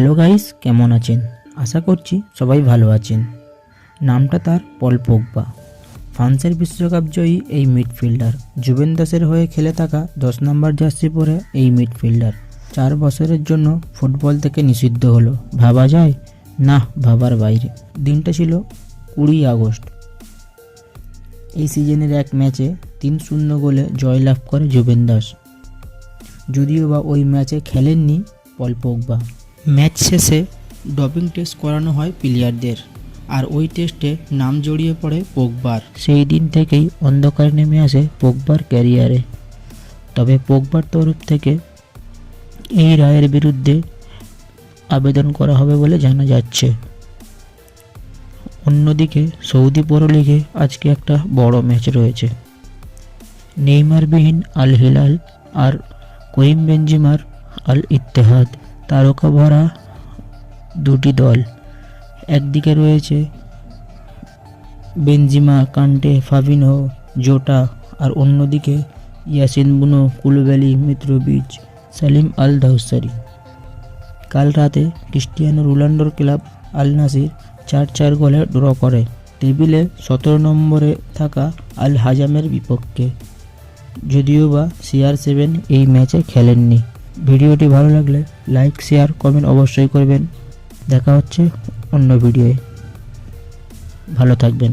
Hello guys, কেমন আছেন? আশা করছি সবাই ভালো আছেন। নামটা তার পল পোগবা। ফ্রান্সের বিশ্বকাপ জয়ী এই মিডফিল্ডার জুবেন দাসের হয়ে খেলে থাকা দশ নম্বর জার্সি পরে এই মিডফিল্ডার। চার বছরের জন্য ফুটবল থেকে নিষিদ্ধ হলো। ভাবা যায়? না, ভাবার বাইরে। দিনটা ছিল কুড়ি আগস্ট। এই সিজনের এক ম্যাচে তিন শূন্য গোলে জয়লাভ করে জুবেন দাস। যদিও বা ওই ম্যাচে খেলেননি পল পোগবা। ম্যাচ শেষে ডপিং টেস্ট করানো হয় প্লেয়ারদের, আর ওই টেস্টে নাম জড়িয়ে পড়ে পোকবার সেই দিন থেকেই অন্ধকার নেমে আসে পোকবার ক্যারিয়ারে। তবে পোকবার তরফ থেকে এই রায়ের বিরুদ্ধে আবেদন করা হবে বলে জানা যাচ্ছে। অন্যদিকে সৌদি প্রো লিগে আজকে একটা বড় ম্যাচ রয়েছে। নেইমারবিহীন আল হিলাল আর করিম বেঞ্জিমার আল ইত্তেহাদ তারকা ভরা দুটি দল। একদিকে রয়েছে বেনজিমা, কান্টে ফাবিনহো জোটা আর অন্যদিকে ইয়াসিন বুনো, কুলবেলি, মিত্রবিজ, সালিম আল দাউসারি কাল রাতে ক্রিস্টিয়ানো রোনাল্ডোর ক্লাব আল নাসির চার চার গোলে ড্র করে। টেবিলে সতেরো নম্বরে থাকা আল হাজামের বিপক্ষে। যদিও বা সিআর সেভেন এই ম্যাচে খেলেননি। ভিডিওটি ভালো লাগলে লাইক শেয়ার কমেন্ট অবশ্যই করবেন। দেখা হচ্ছে অন্য ভিডিওয়ে। ভালো থাকবেন।